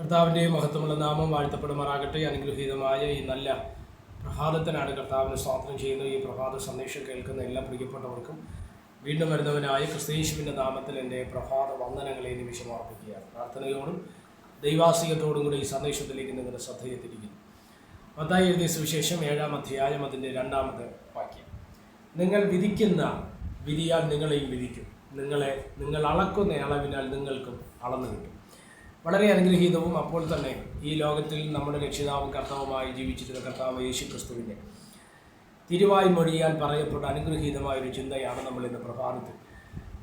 കർത്താവിന്റെ മഹത്വമുള്ള നാമം വാഴ്ത്തപ്പെടുമാറാകട്ടെ. അനുഗ്രഹീതമായ ഈ നല്ല പ്രഭാതത്തിനാണ് കർത്താവിന് സ്വാതന്ത്ര്യം ചെയ്യുന്നത് ഈ പ്രഭാത സന്ദേശം കേൾക്കുന്ന എല്ലാ പ്രിയപ്പെട്ടവർക്കും. വീണ്ടും വരുന്നവനായ ക്രിസ്തീശുവിന്റെ നാമത്തിൽ എന്റെ പ്രഭാത വന്ദനങ്ങളെ നിമിഷം അർപ്പിക്കുകയാണ്. പ്രാർത്ഥനയോടും ദൈവാസികത്തോടും കൂടി ഈ സന്ദേശത്തിലേക്ക് നിങ്ങളുടെ ശ്രദ്ധയെത്തിരിക്കുന്നു മത്തായി എഴുതിയ സുവിശേഷം ഏഴാം അധ്യായം അതിന്റെ രണ്ടാമത്തെ വാക്യം. നിങ്ങൾ വിധിക്കുന്ന വിധിയാൽ നിങ്ങളെയും വിധിക്കും. നിങ്ങളെ നിങ്ങൾ അളക്കുന്ന അളവിനാൽ നിങ്ങൾക്കും അളന്നു കിട്ടും. വളരെ അനുഗ്രഹീതവും അപ്പോൾ തന്നെ ഈ ലോകത്തിൽ നമ്മുടെ രക്ഷിതാവും കർത്താവുമായി ജീവിച്ചിരുന്ന കർത്താവ് യേശു ക്രിസ്തുവിന്റെ തിരുവായി മൊഴിയാൻ പറയപ്പെട്ട അനുഗ്രഹീതമായ ഒരു ചിന്തയാണ് നമ്മൾ ഇന്ന് പ്രഭാതത്തിൽ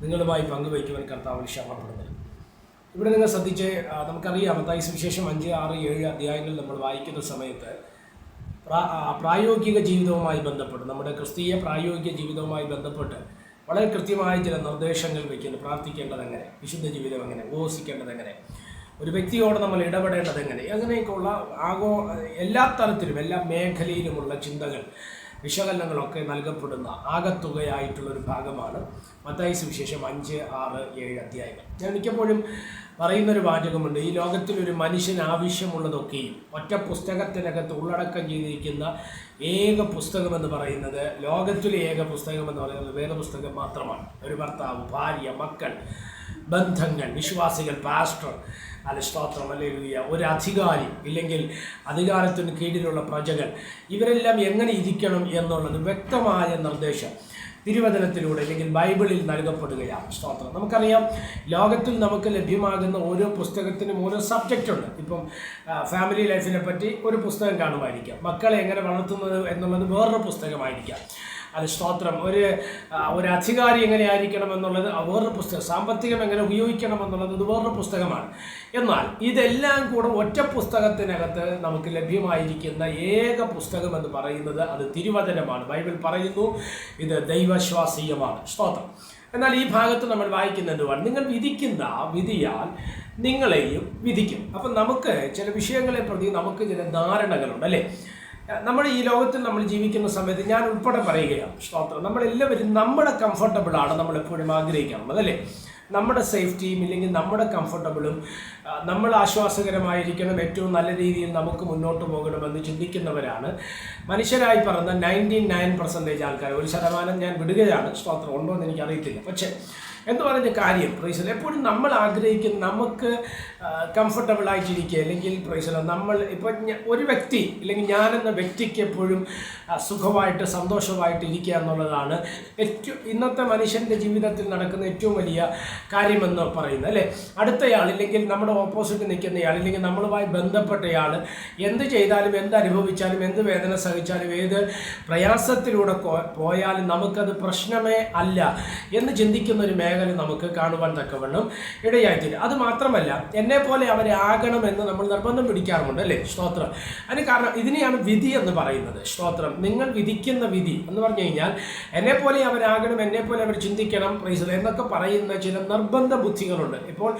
നിങ്ങളുമായി പങ്കുവയ്ക്കുവാൻ കർത്താവിൽ ക്ഷമപ്പെടുന്നത്. ഇവിടെ നിങ്ങൾ ശ്രദ്ധിച്ച് നമുക്കറിയാം മത്തായി സുവിശേഷം അഞ്ച് ആറ് ഏഴ് അധ്യായങ്ങൾ നമ്മൾ വായിക്കുന്ന സമയത്ത് പ്രാ- പ്രായോഗിക ജീവിതവുമായി ബന്ധപ്പെട്ട് നമ്മുടെ ക്രിസ്തീയ പ്രായോഗിക ജീവിതവുമായി ബന്ധപ്പെട്ട് വളരെ കൃത്യമായ ചില നിർദ്ദേശങ്ങൾ വയ്ക്കുന്നു പ്രാർത്ഥിക്കേണ്ടത് എങ്ങനെ വിശുദ്ധ ജീവിതം എങ്ങനെ ഉപവസിക്കേണ്ടത് എങ്ങനെ ഒരു വ്യക്തിയോട് നമ്മൾ ഇടപെടേണ്ടത് എങ്ങനെ? അങ്ങനെയൊക്കെയുള്ള ആഗോ എല്ലാ തരത്തിലും എല്ലാ മേഖലയിലുമുള്ള ചിന്തകൾ വിശകലനങ്ങളൊക്കെ നൽകപ്പെടുന്ന ആകത്തുകയായിട്ടുള്ളൊരു ഭാഗമാണ് മത്തായി സുവിശേഷം അഞ്ച് ആറ് ഏഴ് അധ്യായങ്ങൾ. ഞാൻ മിക്കപ്പോഴും പറയുന്നൊരു വാചകമുണ്ട് ഈ ലോകത്തിൽ ഒരു ആവശ്യമുള്ളതൊക്കെയും ഒറ്റ പുസ്തകത്തിനകത്ത് ഉള്ളടക്കം ചെയ്തിരിക്കുന്ന ഏക പുസ്തകമെന്ന് പറയുന്നത് ലോകത്തിലെ ഏക പുസ്തകം എന്ന് പറയുന്നത് വേദപുസ്തകം മാത്രമാണ്. ഒരു ഭർത്താവ് ഭാര്യ മക്കൾ ബന്ധങ്ങൾ വിശ്വാസികൾ പാസ്റ്റർ അല്ല സ്തോത്രം അല്ലെങ്കിൽ ഒരു അധികാരി ഇല്ലെങ്കിൽ അധികാരത്തിന് കീഴിലുള്ള പ്രജകൾ ഇവരെല്ലാം എങ്ങനെ ഇരിക്കണം എന്നുള്ളത് വ്യക്തമായ നിർദ്ദേശം തിരുവചനത്തിലൂടെ അല്ലെങ്കിൽ ബൈബിളിൽ നൽകപ്പെടുകയാണ്. സ്തോത്രം. നമുക്കറിയാം ലോകത്തിൽ നമുക്ക് ലഭ്യമാകുന്ന ഓരോ പുസ്തകത്തിനും ഓരോ സബ്ജക്റ്റ് ഉണ്ട്. ഇപ്പം ഫാമിലി ലൈഫിനെ പറ്റി ഒരു പുസ്തകം കാണുമായിരിക്കാം. മക്കളെ എങ്ങനെ വളർത്തുന്നത് എന്നുള്ളത് വേറൊരു പുസ്തകമായിരിക്കാം. അത് സ്തോത്രം ഒരു ഒരു അധികാരി എങ്ങനെയായിരിക്കണം എന്നുള്ളത് വേറൊരു പുസ്തകം സാമ്പത്തികം എങ്ങനെ ഉപയോഗിക്കണം എന്നുള്ളത് ഇത് വേറൊരു പുസ്തകമാണ്. എന്നാൽ ഇതെല്ലാം കൂടെ ഒറ്റ പുസ്തകത്തിനകത്ത് നമുക്ക് ലഭ്യമായിരിക്കുന്ന ഏക പുസ്തകം എന്ന് പറയുന്നത് അത് തിരുവചനമാണ്. ബൈബിൾ പറയുന്നു ഇത് ദൈവശ്വാസീയമാണ്. സ്തോത്രം. എന്നാൽ ഈ ഭാഗത്ത് നമ്മൾ വായിക്കുന്ന എന്തുവാണ്? നിങ്ങൾ വിധിക്കുന്ന വിധിയാൽ നിങ്ങളെയും വിധിക്കും. അപ്പം നമുക്ക് ചില വിഷയങ്ങളെ പ്രതി നമുക്ക് ചില ധാരണകളുണ്ട് അല്ലേ? നമ്മൾ ഈ ലോകത്തിൽ നമ്മൾ ജീവിക്കുന്ന സമയത്ത് ഞാൻ ഉൾപ്പെടെ പറയുകയാണ് സ്തോത്രം. നമ്മളെല്ലാവരും നമ്മുടെ കംഫർട്ടബിളാണ് നമ്മൾ എപ്പോഴും ആഗ്രഹിക്കുന്നത് അല്ലേ നമ്മുടെ സേഫ്റ്റിയും ഇല്ലെങ്കിൽ നമ്മുടെ കംഫർട്ടബിളും നമ്മൾ ആശ്വാസകരമായിരിക്കണം ഏറ്റവും നല്ല രീതിയിൽ നമുക്ക് മുന്നോട്ട് പോകണമെന്ന് ചിന്തിക്കുന്നവരാണ്. മനുഷ്യരായി പറഞ്ഞ നയന്റി നയൻ പെർസെന്റേജ് ആൾക്കാർ ഒരു ശതമാനം ഞാൻ വിടുകയാണ് സ്തോത്രം. ഉണ്ടോ എന്ന് എനിക്ക് അറിയത്തില്ല പക്ഷേ എന്ന് പറഞ്ഞ കാര്യം പ്രൈസൽ എപ്പോഴും നമ്മൾ ആഗ്രഹിക്കുന്ന നമുക്ക് കംഫർട്ടബിൾ ആയിട്ടിരിക്കുക. അല്ലെങ്കിൽ പ്രൈസൽ നമ്മൾ ഇപ്പോൾ ഒരു വ്യക്തി അല്ലെങ്കിൽ ഞാനെന്ന വ്യക്തിക്ക് എപ്പോഴും സുഖമായിട്ട് സന്തോഷമായിട്ട് ഇരിക്കുക എന്നുള്ളതാണ് ഏറ്റവും ഇന്നത്തെ മനുഷ്യന്റെ ജീവിതത്തിൽ നടക്കുന്ന ഏറ്റവും വലിയ കാര്യമെന്ന് പറയുന്നത് അല്ലേ? അടുത്തയാൾ ഇല്ലെങ്കിൽ നമ്മുടെ ഓപ്പോസിറ്റ് നിൽക്കുന്നയാൾ ഇല്ലെങ്കിൽ നമ്മളുമായി ബന്ധപ്പെട്ടയാൾ എന്ത് ചെയ്താലും എന്ത് അനുഭവിച്ചാലും എന്ത് വേദന സഹിച്ചാലും ഏത് പ്രയാസത്തിലൂടെ പോയാലും നമുക്കത് പ്രശ്നമേ അല്ല എന്ന് ചിന്തിക്കുന്ന ഒരു മേഖല നമുക്ക് കാണുവാൻ തക്കവണ്ണം ഇടയായിത്തീരും. അത് മാത്രമല്ല എന്നെ പോലെ ആകണമെന്ന് നമ്മൾ നിർബന്ധം പിടിക്കാറുമുണ്ട് അല്ലേ? സ്തോത്രം. അതിന് കാരണം ഇതിനെയാണ് വിധി എന്ന് പറയുന്നത്. സ്തോത്രം. നിങ്ങൾ വിധിക്കുന്ന വിധി എന്ന് പറഞ്ഞു കഴിഞ്ഞാൽ എന്നെ പോലെ അവരാകണം എന്നെ പോലെ അവർ ചിന്തിക്കണം പ്രൈസ് എന്നൊക്കെ പറയുന്ന ചില നിർബന്ധ ബുദ്ധികളുണ്ട്. ഇപ്പോൾ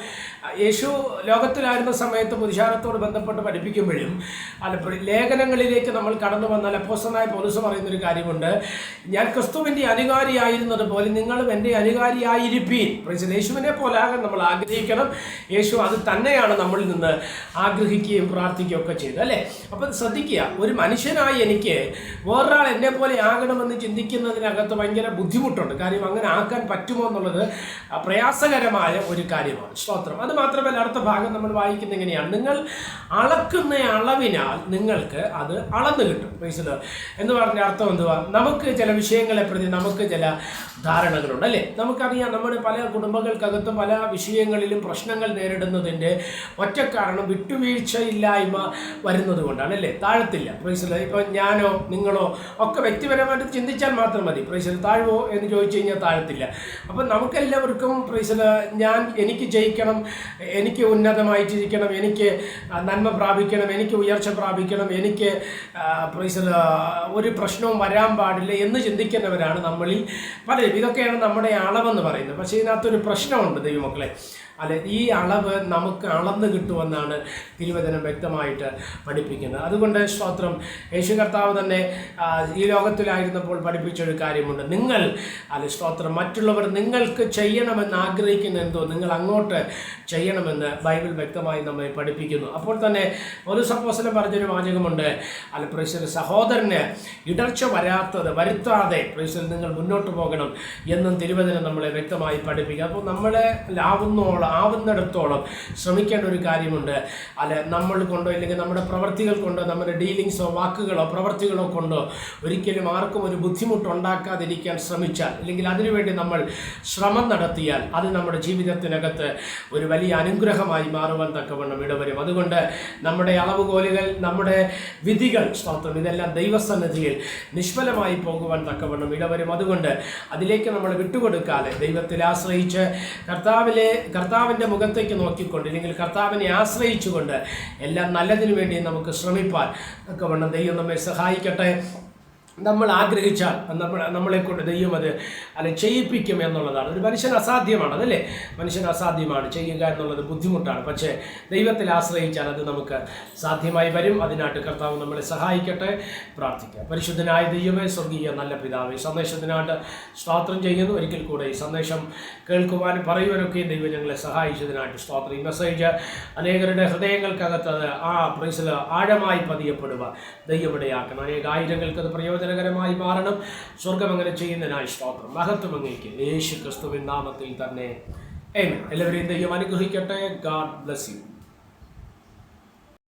യേശു ലോകത്തിലായിരുന്ന സമയത്ത് പുരുഷാരത്തോട് ബന്ധപ്പെട്ട് പഠിപ്പിക്കുമ്പോഴും അല്ല ലേഖനങ്ങളിലേക്ക് നമ്മൾ കടന്നു വന്നാൽ അപ്പോസനായ പോലീസ് പറയുന്നൊരു കാര്യമുണ്ട്. ഞാൻ ക്രിസ്തുവിന്റെ അനുകാരിയായിരുന്നത് പോലെ നിങ്ങളും എന്റെ അനുകാരിയായിരിപ്പീൻ പ്രൈസൽ യേശുവിനെ പോലെ ആകാൻ നമ്മൾ ആഗ്രഹിക്കണം. യേശു അത് തന്നെയാണ് നമ്മളിൽ നിന്ന് ആഗ്രഹിക്കുകയും പ്രാർത്ഥിക്കുകയും ഒക്കെ ചെയ്തത് അല്ലേ? അപ്പം ശ്രദ്ധിക്കുക ഒരു മനുഷ്യനായി എനിക്ക് വേറൊരാൾ എന്നെ പോലെ ആകണമെന്ന് ചിന്തിക്കുന്നതിനകത്ത് ഭയങ്കര ബുദ്ധിമുട്ടുണ്ട്. കാര്യം അങ്ങനെ ആക്കാൻ പറ്റുമോ എന്നുള്ളത് പ്രയാസകരമായ ഒരു കാര്യമാണ്. സ്തോത്രം. അത് മാത്രമല്ല അടുത്ത ഭാഗം നമ്മൾ വായിക്കുന്ന എങ്ങനെയാണ്? നിങ്ങൾ അളക്കുന്ന അളവിനാൽ നിങ്ങൾക്ക് അത് അളന്നു കിട്ടും. മനസ്സിലോ എന്ന് പറഞ്ഞ അർത്ഥം എന്തുവാ? നമുക്ക് ചില വിഷയങ്ങളെ പ്രതി നമുക്ക് ചില ധാരണകളുണ്ട് അല്ലേ? നമുക്കറിയാം നമ്മുടെ പല കുടുംബങ്ങൾക്കകത്ത് പല വിഷയങ്ങളിലും പ്രശ്നങ്ങൾ നേരിടുന്നതിന്റെ ഒറ്റ കാരണം വിട്ടുവീഴ്ചയില്ലായ്മ വരുന്നത് കൊണ്ടാണ് അല്ലേ? താഴത്തില്ല. പ്രൈസിൽ ഇപ്പോൾ ഞാനോ നിങ്ങളോ ഒക്കെ വ്യക്തിപരമായിട്ട് ചിന്തിച്ചാൽ മാത്രം മതി. പ്രൈസിൽ താഴ്വോ എന്ന് ചോദിച്ചു കഴിഞ്ഞാൽ താഴത്തില്ല. അപ്പം നമുക്കെല്ലാവർക്കും പ്രൈസിൽ ഞാൻ എനിക്ക് ജയിക്കണം എനിക്ക് ഉന്നതമായിട്ടിരിക്കണം എനിക്ക് ആ, നന്മ പ്രാപിക്കണം എനിക്ക് ഉയർച്ച പ്രാപിക്കണം എനിക്ക് പ്രൈസിൽ ഒരു പ്രശ്നവും വരാൻ പാടില്ല എന്ന് ചിന്തിക്കുന്നവരാണ് നമ്മളിൽ പലരും. ഇതൊക്കെയാണ് നമ്മുടെ അളവെന്ന് പറയുന്നത്. പക്ഷേ ഇതിനകത്തൊരു പ്രശ്നമുണ്ട് ദൈവമക്കളെ. അല്ലെ ഈ അളവ് നമുക്ക് അളന്ന് കിട്ടുമെന്നാണ് തിരുവചനം വ്യക്തമായിട്ട് പഠിപ്പിക്കുന്നത്. അതുകൊണ്ട് സ്തോത്രം. യേശു കർത്താവ് തന്നെ ഈ ലോകത്തിലായിരുന്നപ്പോൾ പഠിപ്പിച്ചൊരു കാര്യമുണ്ട്. നിങ്ങൾ അല്ലെ സ്തോത്രം. മറ്റുള്ളവർ നിങ്ങൾക്ക് ചെയ്യണമെന്ന് ആഗ്രഹിക്കുന്ന എന്തോ നിങ്ങൾ അങ്ങോട്ട് ചെയ്യണമെന്ന് ബൈബിൾ വ്യക്തമായി നമ്മെ പഠിപ്പിക്കുന്നു. അപ്പോൾ തന്നെ ഒരു സപ്പോസിനെ പറഞ്ഞൊരു വാചകമുണ്ട്. അല്ല പ്രൈസൽ സഹോദരന് ഇടർച്ച വരാത്തത് വരുത്താതെ പ്രൈസൽ നിങ്ങൾ മുന്നോട്ട് പോകണം എന്നും തിരുവചനം നമ്മളെ വ്യക്തമായി പഠിപ്പിക്കുക. അപ്പോൾ നമ്മളെ ആവുന്നോളം ആവുന്നിടത്തോളം ശ്രമിക്കേണ്ട ഒരു കാര്യമുണ്ട്. അല്ല നമ്മൾ കൊണ്ടോ ഇല്ലെങ്കിൽ നമ്മുടെ പ്രവർത്തികൾ കൊണ്ടോ നമ്മുടെ ഡീലിങ്സോ വാക്കുകളോ പ്രവർത്തികളോ കൊണ്ടോ ഒരിക്കലും ആർക്കും ഒരു ബുദ്ധിമുട്ടുണ്ടാക്കാതിരിക്കാൻ ശ്രമിച്ചാൽ അല്ലെങ്കിൽ അതിനുവേണ്ടി നമ്മൾ ശ്രമം നടത്തിയാൽ അത് നമ്മുടെ ജീവിതത്തിനകത്ത് ഒരു വലിയ അനുഗ്രഹമായി മാറുവാൻ തക്കവണ്ണം ഇടവരും. അതുകൊണ്ട് നമ്മുടെ അളവുകോലുകൾ നമ്മുടെ വിധികൾ സ്തോത്രം ഇതെല്ലാം ദൈവസന്നിധിയിൽ നിഷ്ഫലമായി പോകുവാൻ തക്കവണ്ണം ഇടവരും. അതുകൊണ്ട് അതിലേക്ക് നമ്മൾ വിട്ടുകൊടുക്കാതെ ആശ്രയിച്ച് കർത്താവിലെ കർത്താവിന്റെ മുഖത്തേക്ക് നോക്കിക്കൊണ്ട് അല്ലെങ്കിൽ കർത്താവിനെ ആശ്രയിച്ചുകൊണ്ട് എല്ലാം നല്ലതിനു വേണ്ടി നമുക്ക് ശ്രമിപ്പാൻ ഒക്കെ വേണം ദൈവം നമ്മെ സഹായിക്കട്ടെ. നമ്മൾ ആഗ്രഹിച്ചാൽ നമ്മൾ നമ്മളെ കൊണ്ട് ദൈവം അത് അല്ലെ ചെയ്യിപ്പിക്കും എന്നുള്ളതാണ്. ഒരു മനുഷ്യൻ അസാധ്യമാണ് അതല്ലേ? മനുഷ്യൻ അസാധ്യമാണ് ചെയ്യുക എന്നുള്ളത് ബുദ്ധിമുട്ടാണ്. പക്ഷേ ദൈവത്തിൽ ആശ്രയിച്ചാൽ അത് നമുക്ക് സാധ്യമായി വരും. അതിനായിട്ട് കർത്താവ് നമ്മളെ സഹായിക്കട്ടെ. പ്രാർത്ഥിക്കാം. പരിശുദ്ധനായ ദൈവമേ സ്വർഗീയ നല്ല പിതാവ് ഈ സന്ദേശത്തിനായിട്ട് സ്വാത്രം ചെയ്യുന്നു. ഒരിക്കൽ കൂടെ ഈ സന്ദേശം കേൾക്കുവാനും പറയുവാനൊക്കെ ദൈവം ഞങ്ങളെ സഹായിച്ചതിനായിട്ട് സ്തോത്രം ഈ മെസ്സേജ് അനേകരുടെ ഹൃദയങ്ങൾക്കകത്ത് ആ പ്രൈസിൽ ആഴമായി പതിയപ്പെടുക ദൈവമിടയാക്കണം അനേക ആയിരങ്ങൾക്കത് അത് പ്രയോജനകരമായി മാറണം. സ്വർഗം അങ്ങനെ ചെയ്യുന്നതിനായി സ്തോത്രം. മഹത്വം അങ്ങേക്ക്. യേശു ക്രിസ്തുവിൻ നാമത്തിൽ തന്നെ. എല്ലാവരെയും ദൈവം അനുഗ്രഹിക്കട്ടെ. God bless you